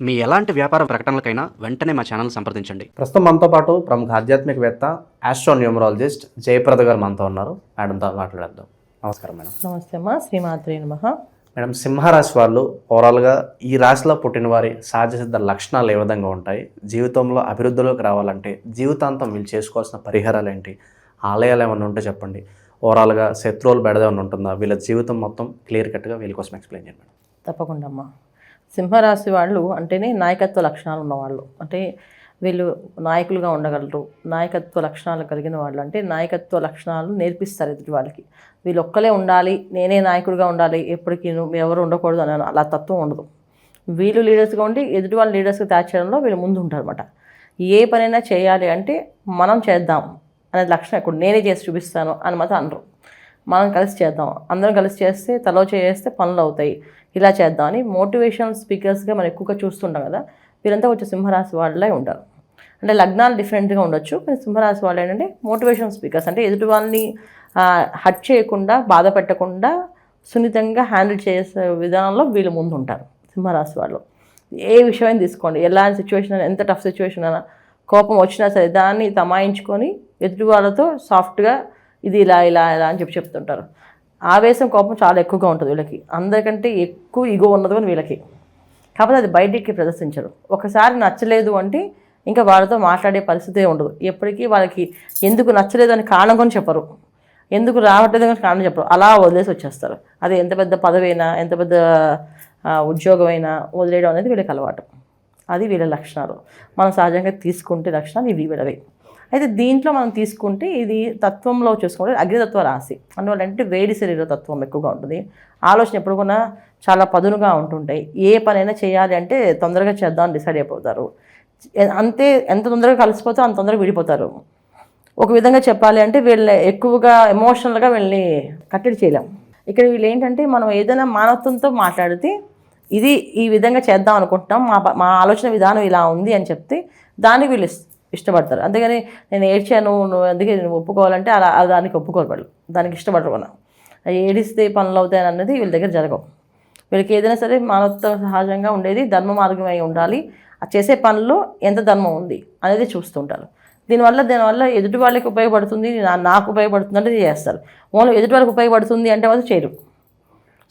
మీ ఎలాంటి వ్యాపార ప్రకటనలకైనా వెంటనే మా ఛానల్ సంప్రదించండి. ప్రస్తుతం మనతో పాటు ప్రముఖ ఆధ్యాత్మికవేత్త ఆస్ట్రోన్యూమరాలజిస్ట్ జయప్రద గారు మనతో ఉన్నారు. మేడంతో మాట్లాడేద్దాం. నమస్కారం మేడం. నమస్తే అమ్మా. శ్రీమాత్రి నమ. మేడం సింహరాశి వాళ్ళు ఓవరాల్గా ఈ రాశిలో పుట్టిన వారి సహజ సిద్ధ లక్షణాలు ఏ విధంగా ఉంటాయి? జీవితంలో అభివృద్ధిలోకి రావాలంటే జీవితాంతం వీళ్ళు చేసుకోవాల్సిన పరిహారాలు ఏంటి? ఆలయాలు ఏమైనా ఉంటే చెప్పండి. ఓవరాల్గా శత్రువులు బెడదేమైనా ఉంటుందా? వీళ్ళ జీవితం మొత్తం క్లియర్ కట్గా వీళ్ళ కోసం ఎక్స్ప్లెయిన్ చేయండి మేడం. తప్పకుండా అమ్మా. సింహరాశి వాళ్ళు అంటేనే నాయకత్వ లక్షణాలు ఉన్నవాళ్ళు. అంటే వీళ్ళు నాయకులుగా ఉండగలరు. నాయకత్వ లక్షణాలు కలిగిన వాళ్ళు అంటే నాయకత్వ లక్షణాలు నేర్పిస్తారు ఎదుటి వాళ్ళకి. వీళ్ళు ఒక్కలే ఉండాలి నేనే నాయకుడిగా ఉండాలి ఎప్పటికీ నువ్వు ఎవరు ఉండకూడదు అని అలా తత్వం ఉండదు. వీళ్ళు లీడర్స్గా ఉండి ఎదుటి వాళ్ళు లీడర్స్గా తయారు చేయడంలో వీళ్ళు ముందు ఉంటారు అనమాట ఏ పనైనా చేయాలి అంటే మనం చేద్దాం అనే లక్షణం ఇప్పుడు నేనే చేసి చూపిస్తాను అని మాత్రం అనరు. మనం కలిసి చేద్దాం. అందరం కలిసి చేస్తే తలో చేస్తే పనులు అవుతాయి. ఇలా చేద్దాం అని మోటివేషనల్ స్పీకర్స్గా మనం ఎక్కువగా చూస్తుంటాం కదా వీరంతా కొంచెం సింహరాశి వాళ్ళే ఉంటారు. అంటే లగ్నాలు డిఫరెంట్గా ఉండొచ్చు కానీ సింహరాశి వాళ్ళు ఏంటంటే మోటివేషన్ స్పీకర్స్ అంటే ఎదుటి వాళ్ళని హట్ చేయకుండా బాధ పెట్టకుండా సున్నితంగా హ్యాండిల్ చేసే విధానంలో వీళ్ళు ముందు ఉంటారు సింహరాశి వాళ్ళు. ఏ విషయమైనా తీసుకోండి. ఎలాంటి సిచ్యువేషన్ అయినా ఎంత టఫ్ సిచ్యువేషన్ అయినా కోపం వచ్చినా సరే దాన్ని తమాయించుకొని ఎదుటి వాళ్ళతో సాఫ్ట్గా ఇది ఇలా ఇలా ఇలా అని చెప్పి చెప్తుంటారు. ఆవేశం కోపం చాలా ఎక్కువగా ఉంటుంది వీళ్ళకి. అందరికంటే ఎక్కువ ఇగో ఉన్నది కానీ వీళ్ళకి. కాకపోతే అది బయటికి ప్రదర్శించరు. ఒకసారి నచ్చలేదు అంటే ఇంకా వాళ్ళతో మాట్లాడే పరిస్థితే ఉండదు. ఎప్పటికీ వాళ్ళకి ఎందుకు నచ్చలేదు అని కారణం కొని చెప్పరు. ఎందుకు రావట్లేదు అని కారణం చెప్పరు. అలా వదిలేసి వచ్చేస్తారు. అది ఎంత పెద్ద పదవైనా ఎంత పెద్ద ఉద్యోగమైనా వదిలేయడం అనేది వీళ్ళకి అలవాటు. అది వీళ్ళ లక్షణాలు. మనం సహజంగా తీసుకుంటే లక్షణాలు ఇవి వీళ్ళవి. అయితే దీంట్లో మనం తీసుకుంటే ఇది తత్వంలో చూసుకుంటే అగ్నితత్వ రాశి. అందువల్ల అంటే వేడి శరీర తత్వం ఎక్కువగా ఉంటుంది. ఆలోచన ఎప్పుడు కూడా చాలా పదునుగా ఉంటుంటాయి. ఏ పనైనా చేయాలి అంటే తొందరగా చేద్దాం డిసైడ్ అయిపోతారు. అంతే ఎంత తొందరగా కలిసిపోతే అంత తొందరగా విడిపోతారు. ఒక విధంగా చెప్పాలి అంటే వీళ్ళని ఎక్కువగా ఎమోషనల్గా వీళ్ళని కట్టడి చేయలేం. ఇక్కడ వీళ్ళు ఏంటంటే మనం ఏదైనా మానవత్వంతో మాట్లాడితే ఇది ఈ విధంగా చేద్దాం అనుకుంటున్నాం. మా మా ఆలోచన విధానం ఇలా ఉంది అని చెప్తే దానికి వీళ్ళు ఇష్టపడతారు. అంతేగాని నేను ఏడ్చాను నువ్వు అందుకే నేను ఒప్పుకోవాలంటే అలా దానికి ఒప్పుకోరు వాళ్ళు. దానికి ఇష్టపడరు మనం ఏడిస్తే పనులు అవుతాయని అన్నది వీళ్ళ దగ్గర జరగవు. వీళ్ళకి ఏదైనా సరే మానవత్వ సహజంగా ఉండేది ధర్మ మార్గమై ఉండాలి. ఆ చేసే పనుల్లో ఎంత ధర్మం ఉంది అనేది చూస్తుంటారు. దీనివల్ల దీనివల్ల ఎదుటి వాళ్ళకి ఉపయోగపడుతుంది నాకు ఉపయోగపడుతుంది అంటే చేస్తారు. ఓన్లీ ఎదుటి వాళ్ళకి ఉపయోగపడుతుంది అంటే వాళ్ళు చేయరు.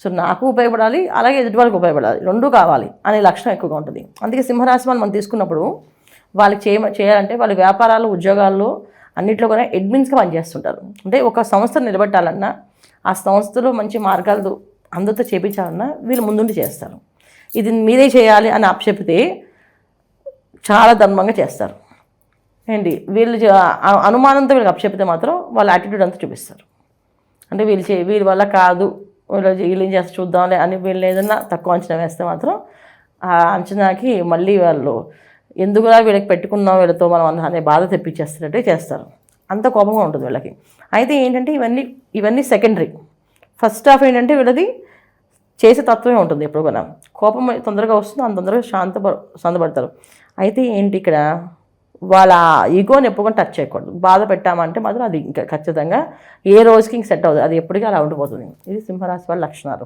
సో నాకు ఉపయోగపడాలి అలాగే ఎదుటి వాళ్ళకి ఉపయోగపడాలి. రెండూ కావాలి అనే లక్షణం ఎక్కువగా ఉంటుంది. అందుకే సింహరాశి మనం తీసుకున్నప్పుడు వాళ్ళకి చేయ చేయాలంటే వాళ్ళ వ్యాపారాలు ఉద్యోగాల్లో అన్నింటిలో కూడా అడ్మిన్స్గా పనిచేస్తుంటారు. అంటే ఒక సంస్థ నిలబెట్టాలన్నా ఆ సంస్థలో మంచి మార్గాలు అందరితో చేపించాలన్నా వీళ్ళు ముందుండి చేస్తారు. ఇది మీరే చేయాలి అని అప్పచెప్తే చాలా ధర్మంగా చేస్తారు. ఏంటి? వీళ్ళు అనుమానంతో వీళ్ళకి అప్పచెప్తే మాత్రం వాళ్ళ యాటిట్యూడ్ అంతా చూపిస్తారు. అంటే వీళ్ళు చే వీళ్ళ వల్ల కాదు వీళ్ళు వీళ్ళు ఏం చేస్తే చూద్దాంలే అని వీళ్ళు ఏదన్నా తక్కువ అంచనా వేస్తే మాత్రం ఆ అంచనాకి మళ్ళీ వాళ్ళు ఎందుకులా వీళ్ళకి పెట్టుకున్నాం వీళ్ళతో మనం అనే బాధ తెప్పించేస్తున్నట్టే చేస్తారు. అంత కోపంగా ఉంటుంది వీళ్ళకి. అయితే ఏంటంటే ఇవన్నీ ఇవన్నీ సెకండరీ ఫస్ట్ హాఫ్ ఏంటంటే వీళ్ళది చేసే తత్వమే ఉంటుంది ఎప్పుడు కూడా. కోపం తొందరగా వస్తుంది అంత తొందరగా శాంత శాంతపడతారు. అయితే ఏంటి ఇక్కడ? వాళ్ళ ఈగోని ఎప్పుడు కూడా టచ్ చేయకూడదు. బాధ పెట్టామంటే మాత్రం అది ఇంకా ఖచ్చితంగా ఏ రోజుకి ఇంక సెట్ అవుతుంది అది ఎప్పటికీ అలా ఉండిపోతుంది. ఇది సింహరాశి వాళ్ళ లక్షణాలు.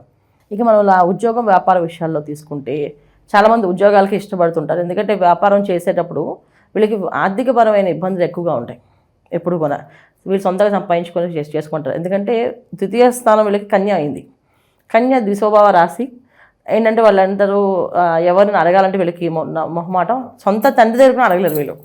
ఇక మనం ఉద్యోగం వ్యాపార విషయాల్లో తీసుకుంటే చాలామంది ఉద్యోగాలకి ఇష్టపడుతుంటారు. ఎందుకంటే వ్యాపారం చేసేటప్పుడు వీళ్ళకి ఆర్థికపరమైన ఇబ్బందులు ఎక్కువగా ఉంటాయి. ఎప్పుడు కూడా. వీళ్ళు సొంతంగా సంపాదించుకొని చేసి చేసుకుంటారు. ఎందుకంటే ద్వితీయ స్థానం వీళ్ళకి కన్య అయింది. కన్య ద్విశోభావ రాశి. ఏంటంటే వాళ్ళందరూ ఎవరిని అడగాలంటే వీళ్ళకి మొ- మొహమాటం సొంత తండ్రి దగ్గర అడగలేరు వీళ్ళు.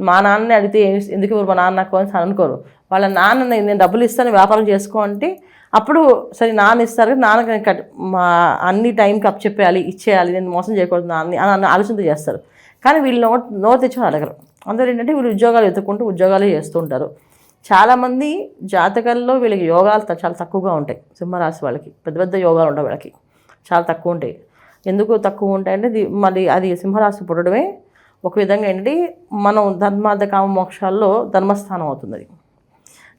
మా నాన్నని అడిగితే ఎందుకు మా నాన్న నాకు అని అనుకోరు. వాళ్ళ నాన్న నేను డబ్బులు ఇస్తాను వ్యాపారం చేసుకో అంటే అప్పుడు సరే నాన్న ఇస్తారు నాన్న కట్ మా అన్ని టైంకి అప్ చెప్పేయాలి ఇచ్చేయాలి నేను మోసం చేయకూడదు నాన్ని అని అన్న ఆలోచనతో చేస్తారు. కానీ వీళ్ళు నోట్ నోట్ తెచ్చుకొని అడగరు. అందరూ ఏంటంటే వీళ్ళు ఉద్యోగాలు ఎత్తుకుంటూ ఉద్యోగాలు చేస్తుంటారు చాలామంది జాతకాల్లో వీళ్ళకి యోగాలు చాలా తక్కువగా ఉంటాయి. సింహరాశి వాళ్ళకి పెద్ద పెద్ద యోగాలు ఉండవు వీళ్ళకి. చాలా తక్కువ ఉంటాయి. ఎందుకు తక్కువ ఉంటాయంటే ఇది మళ్ళీ అది సింహరాశి పుట్టడమే ఒక విధంగా ఏంటంటే మనం ధర్మార్థ కామ మోక్షాల్లో ధర్మస్థానం అవుతుంది అది.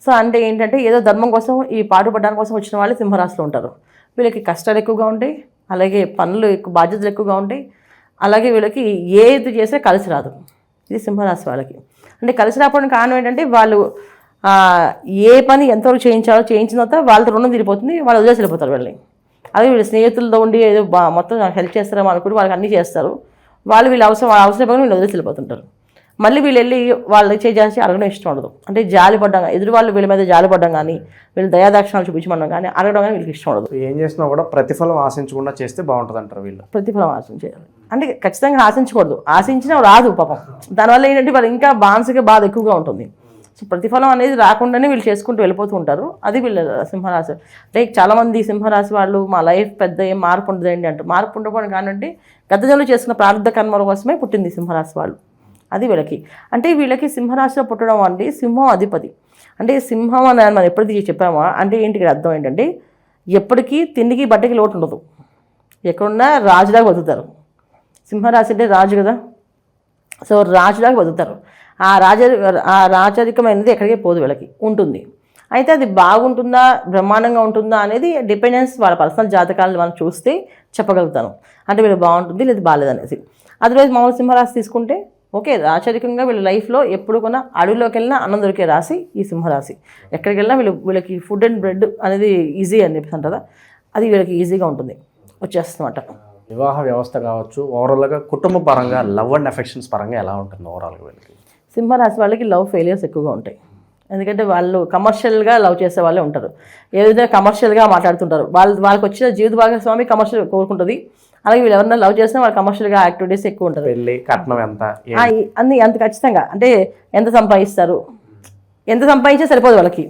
సో అంటే ఏంటంటే ఏదో ధర్మం కోసం ఈ పాటుపడడానికి కోసం వచ్చిన వాళ్ళే సింహరాశిలో ఉంటారు. వీళ్ళకి కష్టాలు ఎక్కువగా ఉంటాయి అలాగే పనులు ఎక్కువ బాధ్యతలు ఎక్కువగా ఉంటాయి అలాగే వీళ్ళకి ఏది చేసినా కలిసి రాదు. ఇది సింహరాశి వాళ్ళకి. అంటే కలిసి రావడానికి కారణం ఏంటంటే వాళ్ళు ఏ పని ఎంతవరకు చేయించాలో చేయించిన తర్వాత వాళ్ళతో రుణం తీరిపోతుంది వాళ్ళు వదిలేసి వెళ్ళిపోతారు వెళ్ళి అదే వీళ్ళు స్నేహితులతో ఉండి ఏదో మొత్తం హెల్ప్ చేస్తారేమో అనుకుంటే వాళ్ళకి అన్నీ చేస్తారు. వాళ్ళు వీళ్ళు అవసరం వాళ్ళ అవసరం వీళ్ళు వదిలేసి వెళ్ళిపోతుంటారు. మళ్ళీ వీళ్ళు వెళ్ళి వాళ్ళు చేసి అడగడం ఇష్టం ఉండదు. అంటే జాలి పడ్డం ఎదురు వాళ్ళు వీళ్ళ మీద జాలి పడ్డం కానీ వీళ్ళు దయాదాక్షణాలు చూపించమడం కానీ అడగడం కానీ వీళ్ళకి ఇష్టం ఉండదు. ఏం చేసినా కూడా ప్రతిఫలం ఆశించకుండా చేస్తే బాగుంటుంది అంటారు వీళ్ళు. ప్రతిఫలం ఆశించేయాలి. అంటే ఖచ్చితంగా ఆశించకూడదు. ఆశించినా రాదు పాపం. దానివల్ల ఏంటంటే వాళ్ళు ఇంకా మానసిక బాధ ఎక్కువగా ఉంటుంది. సో ప్రతిఫలం అనేది రాకుండానే వీళ్ళు చేసుకుంటూ వెళ్ళిపోతూ ఉంటారు. అది వీళ్ళ సింహరాశి. అంటే చాలామంది సింహరాశి వాళ్ళు మా లైఫ్ పెద్ద ఏం మార్పు ఉండదండి అంటారు మార్పు ఉండకపోవడం కానండి గత జన్మలో చేసుకున్న ప్రారంభ కర్మల కోసమే పుట్టింది సింహరాశి వాళ్ళు. అది వీళ్ళకి అంటే వీళ్ళకి సింహరాశిలో పుట్టడం అండి సింహం అధిపతి. అంటే సింహం అని మనం ఎప్పుడు చెప్పామా? అంటే ఏంటి ఇక్కడ అర్థం ఏంటంటే ఎప్పటికీ తిండికి బట్టకి లోటు ఉండదు. ఎక్కడున్నా రాజులాగా బతుకుతారు. సింహరాశి అంటే రాజు కదా. సో రాజులాగా బతుకుతారు. ఆ రాజ ఆ రాజరికమైనది ఎక్కడికి పోదు వీళ్ళకి. ఉంటుంది. అయితే అది బాగుంటుందా? బ్రహ్మాండంగా ఉంటుందా? అనేది డిపెండెన్స్ వాళ్ళ పర్సనల్ జాతకాలను మనం చూస్తే చెప్పగలుగుతాను. అంటే వీళ్ళు బాగుంటుంది లేదు బాగాలేదు అనేసి అదర్వైజ్ మామూలు సింహరాశి తీసుకుంటే ఓకే రాచరికంగా వీళ్ళ లైఫ్లో ఎప్పుడు కూడా అడవిలోకి వెళ్ళినా అన్నం దొరికే రాశి ఈ సింహరాశి. ఎక్కడికి వెళ్ళినా వీళ్ళు వీళ్ళకి ఫుడ్ అండ్ బ్రెడ్ అనేది ఈజీ అని చెప్పేసి అంటారా? అది వీళ్ళకి ఈజీగా ఉంటుంది. వచ్చేస్తుందన్నమాట వివాహ వ్యవస్థ కావచ్చు ఓవరాల్గా కుటుంబ పరంగా లవ్ అండ్ అఫెక్షన్స్ పరంగా ఎలా ఉంటుంది ఓవరాల్గా వీళ్ళకి? సింహరాశి వాళ్ళకి లవ్ ఫెయిలియర్స్ ఎక్కువగా ఉంటాయి. ఎందుకంటే వాళ్ళు కమర్షియల్గా లవ్ చేసే వాళ్ళే ఉంటారు. ఏదైతే కమర్షియల్గా మాట్లాడుతుంటారు వాళ్ళు వాళ్ళకి వచ్చిన జీవిత భాగస్వామి కమర్షియల్ కోరుకుంటుంది. అలాగే వీళ్ళు ఎవరైనా లవ్ చేసినా వాళ్ళు కమర్షియల్గా యాక్టివిటీస్ ఎక్కువ ఉంటుంది. పెళ్ళి కట్నం ఎంత అన్ని అంత ఖచ్చితంగా. అంటే ఎంత సంపాదిస్తారు? ఎంత సంపాదించినా సరిపోదు వాళ్ళకి.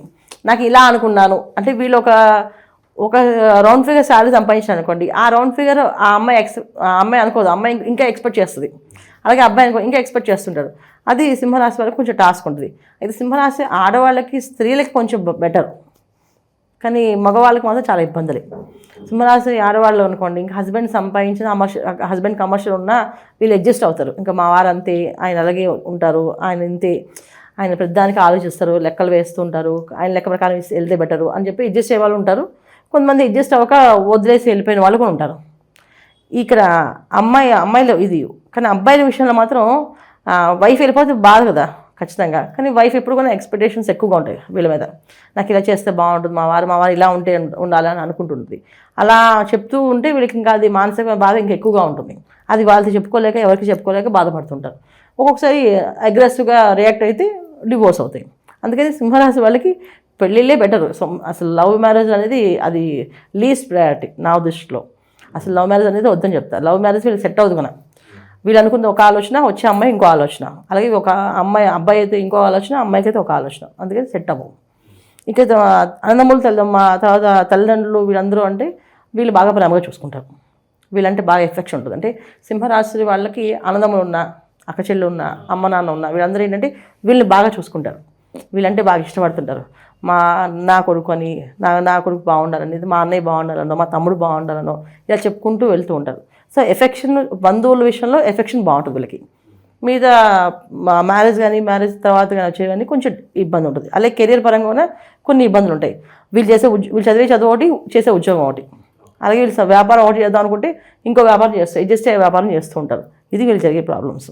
నాకు ఇలా అనుకున్నాను. అంటే వీళ్ళు ఒక ఒక రౌండ్ ఫిగర్ శాలరీ సంపాదించాను అనుకోండి. ఆ రౌండ్ ఫిగర్ ఆ అమ్మాయి ఎక్స్ ఆ అమ్మాయి అనుకోదు. అమ్మాయి ఇంకా ఎక్స్పెక్ట్ చేస్తుంది. అలాగే అబ్బాయి అనుకో ఇంకా ఎక్స్పెక్ట్ చేస్తుంటాడు అది సింహరాశి వాళ్ళకి కొంచెం టాస్క్ ఉంటుంది. అయితే సింహరాశి ఆడవాళ్ళకి స్త్రీలకి కొంచెం బెటర్ కానీ మగవాళ్ళకి మాత్రం చాలా ఇబ్బందులు. సింహరాశి ఆడవాళ్ళు అనుకోండి ఇంకా హస్బెండ్ సంపాదించిన కమర్షియల్ హస్బెండ్ కమర్షియల్ ఉన్నా వీళ్ళు అడ్జస్ట్ అవుతారు. ఇంకా మా వారు అంతే ఆయన అలాగే ఉంటారు ఆయన ఇంతే ఆయన ప్రతిదానికి ఆలోచిస్తారు లెక్కలు వేస్తుంటారు ఆయన లెక్క ప్రకారం వెళ్తే బెటరు అని చెప్పి అడ్జస్ట్ అయ్యే వాళ్ళు ఉంటారు. కొంతమంది అడ్జస్ట్ అవ్వక వదిలేసి వెళ్ళిపోయిన వాళ్ళు కూడా ఉంటారు. ఇక్కడ అమ్మాయి అమ్మాయిలు ఇది కానీ అబ్బాయిల విషయంలో మాత్రం వైఫ్ వెళ్ళిపోతే బాధ కదా. ఖచ్చితంగా. కానీ వైఫ్ ఎప్పుడు కూడా ఎక్స్పెక్టేషన్స్ ఎక్కువగా ఉంటాయి వీళ్ళ మీద. నాకు ఇలా చేస్తే బాగుంటుంది మా వారు మా వారు ఇలా ఉంటే ఉండాలని అనుకుంటుంది. అలా చెప్తూ ఉంటే వీళ్ళకి ఇంకా అది మానసిక బాధ ఇంకా ఎక్కువగా ఉంటుంది. అది వాళ్ళతో చెప్పుకోలేక ఎవరికి చెప్పుకోలేక బాధపడుతుంటారు. ఒక్కొక్కసారి అగ్రెసివ్గా రియాక్ట్ అయితే డివోర్స్ అవుతాయి. అందుకని సింహరాశి వాళ్ళకి పెళ్ళిళ్ళే బెటర్ అసలు లవ్ మ్యారేజ్ అనేది అది లీస్ట్ ప్రయారిటీ నా దృష్టిలో. అసలు లవ్ మ్యారేజ్ అనేది వద్దని చెప్తారు. లవ్ మ్యారేజ్ వీళ్ళు సెట్ అవుతుంది కదా. వీళ్ళు అనుకుంది ఒక ఆలోచన వచ్చే అమ్మాయి ఇంకో ఆలోచన. అలాగే ఒక అమ్మాయి అబ్బాయి అయితే ఇంకో ఆలోచన అమ్మాయికి అయితే ఒక ఆలోచన. అందుకని సెట్ అవ్వవు. ఇంకా అన్నదమ్ములు తల్లి మా తర్వాత తల్లిదండ్రులు వీళ్ళందరూ అంటే వీళ్ళు బాగా ప్రేమగా చూసుకుంటారు. వీళ్ళంటే బాగా ఎఫెక్షన్ ఉంటుంది. అంటే సింహరాశి వాళ్ళకి అన్నదమ్ములు ఉన్న అక్కచెల్లి ఉన్న అమ్మ నాన్న ఉన్న వీళ్ళందరూ ఏంటంటే వీళ్ళని బాగా చూసుకుంటారు. వీళ్ళంటే బాగా ఇష్టపడుతుంటారు. మా నా కొడుకు అని నా నా కొడుకు బాగుండాలని మా అన్నయ్య బాగుండాలనో మా తమ్ముడు బాగుండాలనో ఇలా చెప్పుకుంటూ వెళ్తూ ఉంటారు. సో ఎఫెక్షన్ బంధువుల విషయంలో ఎఫెక్షన్ బాగుంటుంది వీళ్ళకి. మీద మ్యారేజ్ కానీ మ్యారేజ్ తర్వాత కానీ వచ్చే కానీ కొంచెం ఇబ్బంది ఉంటుంది. అలాగే కెరీర్ పరంగా కూడా కొన్ని ఇబ్బందులు ఉంటాయి. వీళ్ళు చేసే వీళ్ళు చదివే చదువు ఒకటి చేసే ఉద్యోగం ఒకటి. అలాగే వీళ్ళు వ్యాపారం ఒకటి చేద్దాం అనుకుంటే ఇంకో వ్యాపారం చేస్తారు అడ్జస్ట్ అయ్యే వ్యాపారం చేస్తూ ఉంటారు. ఇది వీళ్ళు జరిగే ప్రాబ్లమ్స్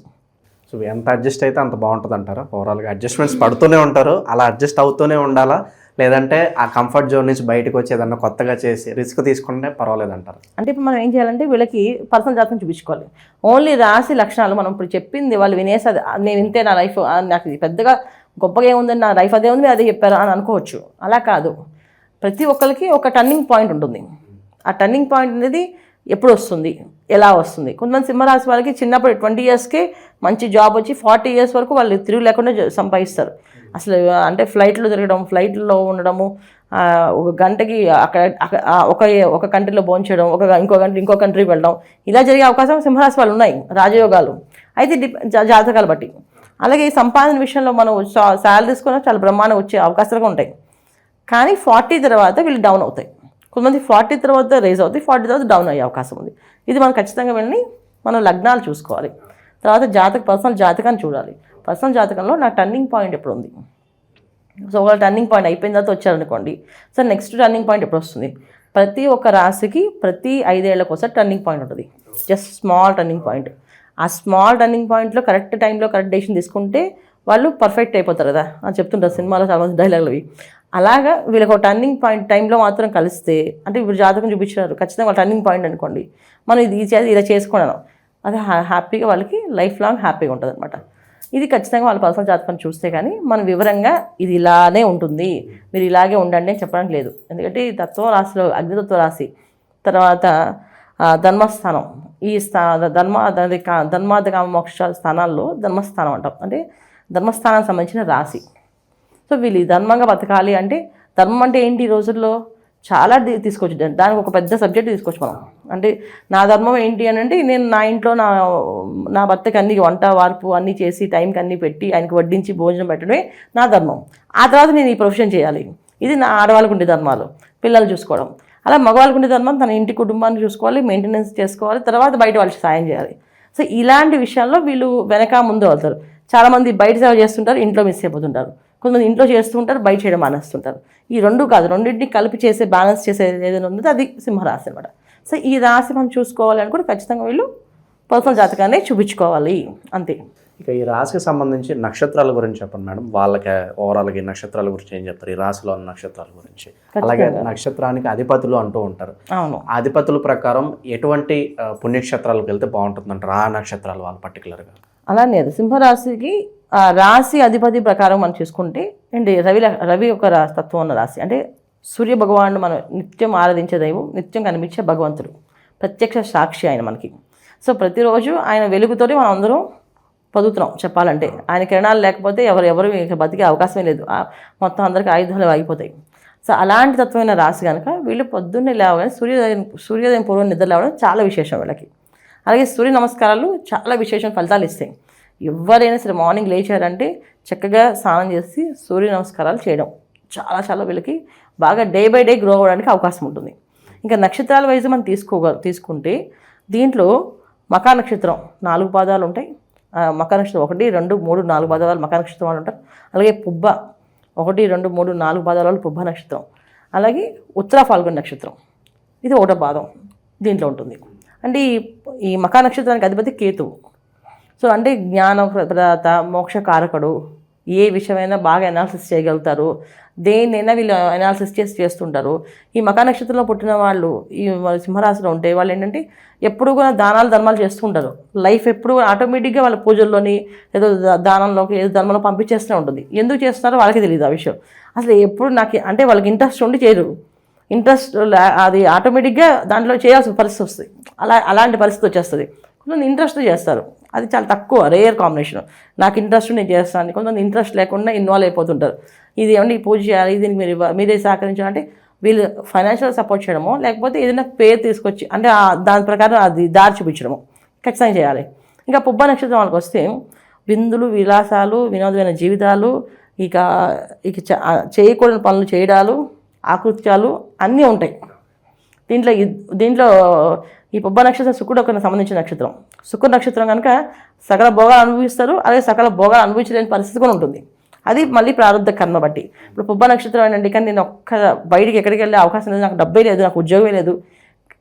సో ఎంత అడ్జస్ట్ అయితే అంత బాగుంటుంది అంటారా ఓవరాల్గా అడ్జస్ట్మెంట్స్ పడుతూనే ఉంటారు. అలా అడ్జస్ట్ అవుతూనే ఉండాలా? లేదంటే ఆ కంఫర్ట్ జోన్ నుంచి బయటకు వచ్చి ఏదన్నా కొత్తగా చేసి రిస్క్ తీసుకుంటే పర్వాలేదు అంటారు అంటే ఇప్పుడు మనం ఏం చేయాలంటే వీళ్ళకి పర్సనల్ జాతకం చూపించుకోవాలి ఓన్లీ రాసి లక్షణాలు మనం ఇప్పుడు చెప్పింది వాళ్ళు వినేసి అది నేను ఇంతే నా లైఫ్ నాకు ఇది పెద్దగా గొప్పగా ఏముందని నా లైఫ్ అదే ఉంది మీరు అదే చెప్పారు అని అనుకోవచ్చు. అలా కాదు. ప్రతి ఒక్కరికి ఒక టర్నింగ్ పాయింట్ ఉంటుంది. ఆ టర్నింగ్ పాయింట్ అనేది ఎప్పుడు వస్తుంది? ఎలా వస్తుంది? కొంతమంది సింహరాశి వాళ్ళకి చిన్నప్పుడు ట్వంటీ ఇయర్స్కి మంచి జాబ్ వచ్చి ఫార్టీ ఇయర్స్ వరకు వాళ్ళు తిరుగు లేకుండా సంపాదిస్తారు. అసలు అంటే ఫ్లైట్లో తిరగడం ఫ్లైట్లో ఉండడము ఒక గంటకి అక్కడ ఒక ఒక కంట్రీలో భోంచడం ఒక ఇంకో కంట్రీ ఇంకో కంట్రీకి వెళ్ళడం ఇలా జరిగే అవకాశం సింహరాశి వాళ్ళు ఉన్నాయి రాజయోగాలు. అయితే డిప్ జాతకాలు బట్టి. అలాగే ఈ సంపాదన విషయంలో మనం శాలరీస్ కూడా చాలా బ్రహ్మాండం వచ్చే అవకాశాలు ఉంటాయి. కానీ ఫార్టీ తర్వాత వీళ్ళు డౌన్ అవుతాయి. కొంతమంది ఫార్టీ తర్వాత రేజ్ అవుతాయి ఫార్టీ తర్వాత డౌన్ అయ్యే అవకాశం ఉంది. ఇది మనం ఖచ్చితంగా వెళ్ళి మనం లగ్నాలు చూసుకోవాలి. తర్వాత జాతక పర్సనల్ జాతకాన్ని చూడాలి. పర్సనల్ జాతకంలో నా టర్నింగ్ పాయింట్ ఎప్పుడు ఉంది సో ఒక టర్నింగ్ పాయింట్ అయిపోయిన తర్వాత వచ్చారనుకోండి. సో నెక్స్ట్ టర్నింగ్ పాయింట్ ఎప్పుడు వస్తుంది ప్రతి ఒక్క రాశికి ప్రతి ఐదేళ్ళకు ఒకసారి టర్నింగ్ పాయింట్ ఉంటుంది. జస్ట్ స్మాల్ టర్నింగ్ పాయింట్ ఆ స్మాల్ టర్నింగ్ పాయింట్లో కరెక్ట్ టైంలో కరెక్ట్ డెసిషన్ తీసుకుంటే వాళ్ళు పర్ఫెక్ట్ అయిపోతారు కదా? అని చెప్తుంటారు సినిమాలో చాలా మంది డైలాగులు అవి అలాగా వీళ్ళకి ఒక టర్నింగ్ పాయింట్ టైంలో మాత్రం కలిస్తే అంటే ఇప్పుడు జాతకం చూపించినారు ఖచ్చితంగా వాళ్ళ టర్నింగ్ పాయింట్ అనుకోండి. మనం ఇది చే- ఇలా చేసుకున్నాను అది హ్యాపీగా వాళ్ళకి లైఫ్ లాంగ్ హ్యాపీగా ఉంటుంది అనమాట ఇది ఖచ్చితంగా వాళ్ళ పర్సనల్ జాతకం చూస్తే కానీ మనం వివరంగా ఇది ఇలానే ఉంటుంది. మీరు ఇలాగే ఉండండి అని చెప్పడానికి లేదు. ఎందుకంటే ఈ తత్వ రాశిలో అగ్నితత్వ రాశి తర్వాత ధర్మస్థానం. ఈ స్థా ధర్మ అది ధర్మార్థ మోక్ష స్థానాల్లో ధర్మస్థానం అంటాం. అంటే ధర్మస్థానానికి సంబంధించిన రాశి. సో వీళ్ళు ఈ ధర్మంగా బతకాలి అంటే ధర్మం అంటే ఏంటి ఈ రోజుల్లో? చాలా ది- తీసుకోవచ్చు దానికి ఒక పెద్ద సబ్జెక్ట్ తీసుకోవచ్చు మనం. అంటే నా ధర్మం ఏంటి అని అంటే నేను నా ఇంట్లో నా నా భర్తకి అన్ని వంట వార్పు అన్నీ చేసి టైంకి అన్నీ పెట్టి ఆయనకి వడ్డించి భోజనం పెట్టడమే నా ధర్మం. ఆ తర్వాత నేను ఈ ప్రొఫెషన్ చేయాలి. ఇది నా ఆడవాళ్ళకు ఉండే ధర్మాలు. పిల్లలు చూసుకోవడం. అలా మగవాళ్ళకు ఉండే ధర్మం తన ఇంటి కుటుంబాన్ని చూసుకోవాలి మెయింటెనెన్స్ చేసుకోవాలి తర్వాత బయట వాళ్ళకి సాయం చేయాలి. సో ఇలాంటి విషయాల్లో వీళ్ళు వెనక ముందు వెళ్తారు. చాలామంది బయట సేవ చేస్తుంటారు ఇంట్లో మిస్ అయిపోతుంటారు. కొంతమంది ఇంట్లో చేస్తుంటారు బయట చేయడం మానేస్తుంటారు. ఈ రెండు కాదు రెండింటిని కలిపి చేసే బ్యాలెన్స్ చేసే ఏదైనా ఉందో అది సింహరాశి అనమాట సో ఈ రాశి మనం చూసుకోవాలి అని కూడా ఖచ్చితంగా వీళ్ళు పర్సనల్ జాతకాన్ని చూపించుకోవాలి. అంతే. ఇక ఈ రాశికి సంబంధించి నక్షత్రాల గురించి చెప్పండి మేడం. వాళ్ళకి ఓవరాల్గా ఈ నక్షత్రాల గురించి ఏం చెప్తారు? ఈ రాశిలో ఉన్న నక్షత్రాల గురించి. అలాగే నక్షత్రానికి అధిపతులు అంటూ ఉంటారు. అవును. అధిపతుల ప్రకారం ఎటువంటి పుణ్యక్షేత్రాలకు వెళ్తే బాగుంటుంది అంటారు ఆ నక్షత్రాలు వాళ్ళు పర్టికులర్గా అలానే అది. సింహరాశికి ఆ రాశి అధిపతి ప్రకారం మనం చూసుకుంటే అండి రవి రవి యొక్క తత్వం ఉన్న రాశి. అంటే సూర్య భగవానుడు మనం నిత్యం ఆరాధించే దైవం నిత్యం కనిపించే భగవంతుడు. ప్రత్యక్ష సాక్షి ఆయన మనకి. సో ప్రతిరోజు ఆయన వెలుగుతోనే మనం అందరం పొదుగుతున్నాం చెప్పాలంటే. ఆయన కిరణాలు లేకపోతే ఎవరు ఎవరు ఇక బతికే అవకాశమే లేదు. మొత్తం అందరికీ ఆయుధాలు ఆగిపోతాయి. సో అలాంటి తత్వమైన రాశి కనుక వీళ్ళు పొద్దున్నే లేవగానే సూర్యోదయం సూర్యోదయం పూర్వం నిద్ర లేవడం చాలా విశేషం వీళ్ళకి. అలాగే సూర్య నమస్కారాలు చాలా విశేషం ఫలితాలు ఇస్తాయి. ఎవరైనా సరే మార్నింగ్ లేచారంటే చక్కగా స్నానం చేసి సూర్య నమస్కారాలు చేయడం. చాలా చాలా వీళ్ళకి బాగా డే బై డే గ్రో అవ్వడానికి అవకాశం ఉంటుంది. ఇంకా నక్షత్రాల వైజ్ మనం తీసుకోగ తీసుకుంటే దీంట్లో మకా నక్షత్రం నాలుగు పాదాలు ఉంటాయి. ఆ, మకా నక్షత్రం ఒకటి రెండు మూడు నాలుగు పాదాలు మకా నక్షత్రం వాళ్ళు ఉంటారు. అలాగే పుబ్బ ఒకటి రెండు మూడు నాలుగు పాదాల వాళ్ళు పుబ్బ నక్షత్రం. అలాగే ఉత్తర ఫాల్గొన నక్షత్రం. ఇది ఒకటో పాదం దీంట్లో ఉంటుంది. అంటే ఈ ఈ మకా నక్షత్రానికి అధిపతి కేతువు సో అంటే జ్ఞాన ప్రదాత మోక్ష కారకుడు ఏ విషయమైనా బాగా అనాలిసిస్ చేయగలుగుతారు. దేన్నైనా వీళ్ళు అనాలిసిస్ చేసి చేస్తుంటారు. ఈ మకా నక్షత్రంలో పుట్టిన వాళ్ళు ఈ సింహరాశిలో ఉంటే వాళ్ళు ఏంటంటే ఎప్పుడు కూడా దానాలు ధర్మాలు చేస్తుంటారు. లైఫ్ ఎప్పుడు ఆటోమేటిక్గా వాళ్ళ పూజల్లోని ఏదో దానంలోకి ఏదో ధర్మంలో పంపించేస్తూనే ఉంటుంది. ఎందుకు చేస్తున్నారో వాళ్ళకి తెలియదు ఆ విషయం. అసలు ఎప్పుడు నాకు అంటే వాళ్ళకి ఇంట్రెస్ట్ ఉండి చేయరు. ఇంట్రెస్ట్ అది ఆటోమేటిక్గా దాంట్లో చేయాల్సిన పరిస్థితి వస్తుంది. అలా అలాంటి పరిస్థితి వచ్చేస్తుంది. కొంతమంది ఇంట్రెస్ట్ చేస్తారు. అది చాలా తక్కువ రేయర్ కాంబినేషన్. నాకు ఇంట్రెస్ట్ నేను చేస్తాను. కొంతమంది ఇంట్రెస్ట్ లేకుండా ఇన్వాల్వ్ అయిపోతుంటారు. ఇది ఏమంటే ఈ పూజ చేయాలి దీనికి మీరు మీరే సహకరించాలంటే వీళ్ళు ఫైనాన్షియల్ సపోర్ట్ చేయడమో లేకపోతే ఏదైనా పేరు తీసుకొచ్చి అంటే దాని ప్రకారం అది దారి చూపించడము ఖచ్చితంగా చేయాలి. ఇంకా పుబ్బ నక్షత్రం వాళ్ళకి వస్తే విందులు విలాసాలు వినోదమైన జీవితాలు ఇక ఇక చేయకూడని పనులు చేయడాలు ఆకృత్యాలు అన్నీ ఉంటాయి. దీంట్లో దీంట్లో ఈ పుబ్బ నక్షత్రం శుక్రుడు ఒక సంబంధించిన నక్షత్రం. శుక్ర నక్షత్రం కనుక సకల భోగాలు అనుభవిస్తారు అలాగే సకల భోగాలు అనుభవించలేని పరిస్థితి కూడా ఉంటుంది. అది మళ్ళీ ప్రారంభ కర్మ బట్టి. ఇప్పుడు పుబ్బ నక్షత్రం ఏంటంటే కానీ నేను ఒక్క బయటికి ఎక్కడికి వెళ్ళే అవకాశం లేదు నాకు డబ్బే లేదు నాకు ఉద్యోగమే లేదు.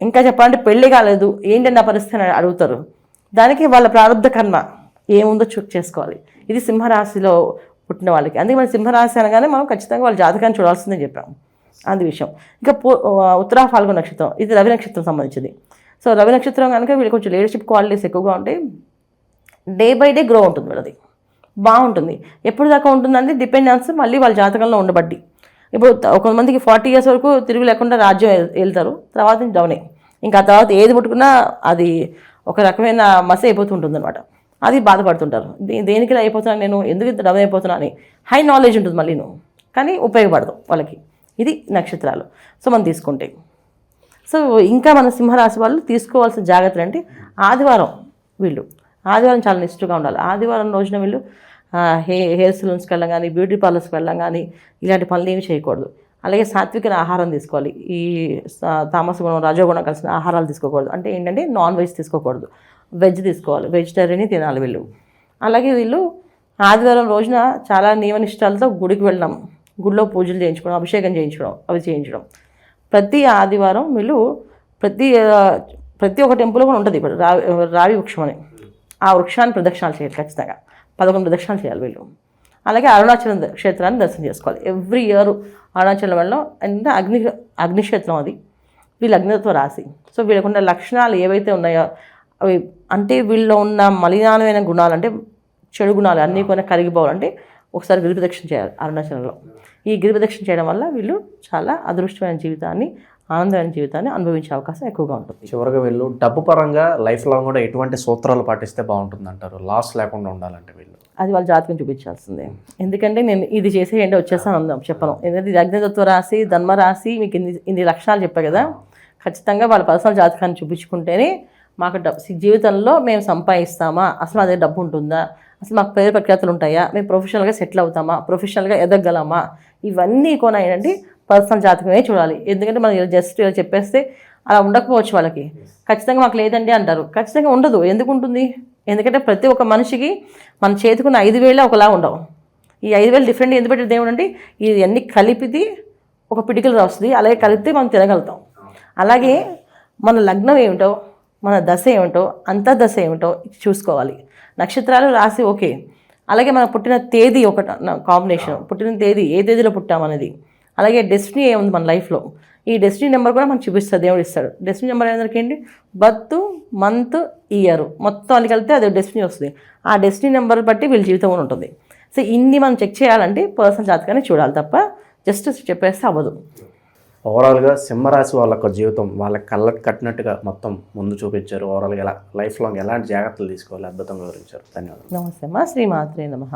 ఇంకా చెప్పాలంటే పెళ్ళి కాలేదు ఏంటంటే ఆ పరిస్థితి అని అడుగుతారు. దానికి వాళ్ళ ప్రారంభ కర్మ ఏముందో చెక్ చేసుకోవాలి. ఇది సింహరాశిలో పుట్టిన వాళ్ళకి. అందుకే మన సింహరాశి అనగానే మనం ఖచ్చితంగా వాళ్ళ జాతకాన్ని చూడాల్సిందని చెప్పాం అది విషయం. ఇంకా ఉత్తరా ఫాల్గు నక్షత్రం ఇది రవి నక్షత్రం సంబంధించింది. సో రవి నక్షత్రం కనుక వీళ్ళు కొంచెం లీడర్షిప్ క్వాలిటీస్ ఎక్కువగా ఉంటాయి డే బై డే గ్రో ఉంటుంది వీళ్ళది. బాగుంటుంది. ఎప్పుడు దాకా ఉంటుందంటే డిపెండెన్స్ మళ్ళీ వాళ్ళ జాతకంలో ఉండబట్టి. ఇప్పుడు కొంతమందికి ఫార్టీ ఇయర్స్ వరకు తిరిగి లేకుండా రాజ్యం వెళ్తారు తర్వాత డౌనే ఇంకా ఆ తర్వాత ఏది ముట్టుకున్నా అది ఒక రకమైన మస అయిపోతుంటుంది అనమాట అది బాధపడుతుంటారు. దే- దేనికి అయిపోతున్నాను నేను? ఎందుకు ఇంత డౌన్ అయిపోతున్నా అని. హై నాలెడ్జ్ ఉంటుంది మళ్ళీ నువ్వు కానీ ఉపయోగపడదు వాళ్ళకి. ఇది నక్షత్రాలు. సో మనం తీసుకుంటే. సో ఇంకా మన సింహరాశి వాళ్ళు తీసుకోవాల్సిన జాగ్రత్తలు అంటే ఆదివారం వీళ్ళు. ఆదివారం చాలా నిష్ఠగా ఉండాలి. ఆదివారం రోజున వీళ్ళు హే హెయిర్ సెలూన్స్కి వెళ్ళం కానీ బ్యూటీ పార్లర్స్కి వెళ్ళం కానీ ఇలాంటి పనులు ఏమి చేయకూడదు. అలాగే సాత్విక ఆహారం తీసుకోవాలి. ఈ తామస గుణం రజోగుణం కలిసిన ఆహారాలు తీసుకోకూడదు. అంటే ఏంటంటే నాన్ వెజ్ తీసుకోకూడదు. వెజ్ తీసుకోవాలి. వెజిటేరియన్ తినాలి వీళ్ళు. అలాగే వీళ్ళు ఆదివారం రోజున చాలా నియమనిష్టాలతో గుడికి వెళ్ళడం. గుడిలో పూజలు చేయించుకోవడం అభిషేకం చేయించడం అవి చేయించడం. ప్రతి ఆదివారం వీళ్ళు ప్రతి ప్రతి ఒక్క టెంపుల్ కూడా ఉంటుంది ఇప్పుడు రావి రావి వృక్షం అని. ఆ వృక్షాన్ని ప్రదక్షిణాలు చేయాలి ఖచ్చితంగా. పదకొండు ప్రదక్షిణాలు చేయాలి వీళ్ళు. అలాగే అరుణాచలం క్షేత్రాన్ని దర్శనం చేసుకోవాలి. ఎవ్రీ ఇయర్ అరుణాచలం వెళ్ళడం అంటే అగ్ని అగ్నిక్షేత్రం అది. వీళ్ళు అగ్నితత్వ రాశి సో వీళ్ళకున్న లక్షణాలు ఏవైతే ఉన్నాయో అవి అంటే వీళ్ళలో ఉన్న మలినాలమైన గుణాలు అంటే చెడు గుణాలు అన్నీ కూడా కరిగిపోవాలంటే ఒకసారి గిరి ప్రదక్షిణ చేయాలి అరుణాచలంలో. ఈ గిరి ప్రదక్షిణ చేయడం వల్ల వీళ్ళు చాలా అదృష్టమైన జీవితాన్ని ఆనందమైన జీవితాన్ని అనుభవించే అవకాశం ఎక్కువగా ఉంటుంది. చివరిగా వీళ్ళు డబ్బు పరంగా లైఫ్ లాంగ్ కూడా ఎటువంటి సూత్రాలు పాటిస్తే బాగుంటుంది అంటారు లాస్ లేకుండా ఉండాలంటే వీళ్ళు? అది వాళ్ళ జాతకం చూపించాల్సిందే. ఎందుకంటే నేను ఇది చేసేయండి వచ్చేస్తాను అందాం చెప్పను. ఎందుకంటే ఇది అగ్నితత్వ రాశి ధర్మ రాశి మీకు ఇన్ని ఇన్ని లక్షణాలు చెప్పా కదా. ఖచ్చితంగా వాళ్ళ పర్సనల్ జాతకాన్ని చూపించుకుంటేనే మాకు డబ్బు జీవితంలో మేము సంపాదిస్తామా? అసలు అదే డబ్బు ఉంటుందా? అసలు మాకు పేరు ప్రఖ్యాతులు ఉంటాయా? మేము ప్రొఫెషనల్గా సెటిల్ అవుతామా? ప్రొఫెషనల్గా ఎదగలమా ఇవన్నీ కూడా ఏంటంటే పర్సనల్ జాతకమే చూడాలి. ఎందుకంటే మనం జస్ట్ ఇలా చెప్పేస్తే అలా ఉండకపోవచ్చు వాళ్ళకి. ఖచ్చితంగా మాకు లేదండి అంటారు. ఖచ్చితంగా ఉండదు. ఎందుకు ఉంటుంది? ఎందుకంటే ప్రతి ఒక్క మనిషికి మన చేతికున్న ఐదు వేలే ఒకలా ఉండవు. ఈ ఐదు వేలు డిఫరెంట్ ఎందుకు పెట్టిన దేవుడు అంటే ఇది అన్ని కలిపితే ఒక పిటికలు వస్తుంది అలాగే కలిపితే మనం తినగలుగుతాం. అలాగే మన లగ్నం ఏమిటో మన దశ ఏమిటో అంతర్దశ ఏమిటో చూసుకోవాలి. నక్షత్రాలు రాసి ఓకే. అలాగే మన పుట్టిన తేదీ ఒక కాంబినేషన్. పుట్టిన తేదీ ఏ తేదీలో పుట్టామనేది అలాగే డెస్టినీ ఏముంది మన లైఫ్లో. ఈ డెస్టినీ నెంబర్ కూడా మనకు చూపిస్తుంది దేవుడు ఇస్తాడు. డెస్టినీ నెంబర్ ఏంటంటే ఏంటి? Birth month year. మొత్తం అది కలిపితే అది డెస్టినీ వస్తుంది. ఆ డెస్టినీ నెంబర్ బట్టి వీళ్ళ జీవితం కూడా ఉంటుంది. సో ఇన్ని మనం చెక్ చేయాలంటే పర్సనల్ జాతకాన్ని చూడాలి తప్ప జస్ట్ చెప్పేస్తే అవ్వదు. ఓవరాల్గా సింహరాశి వాళ్ళ యొక్క జీవితం వాళ్ళ కళ్ళకు కట్టినట్టుగా మొత్తం ముందు చూపించారు. ఓవరాల్గా ఎలా లైఫ్ లాంగ్ ఎలాంటి జాగ్రత్తలు తీసుకోవాలి? అద్భుతంగా వివరించారు. ధన్యవాదాలు. నమస్తే. మా శ్రీమాత్రే నమ.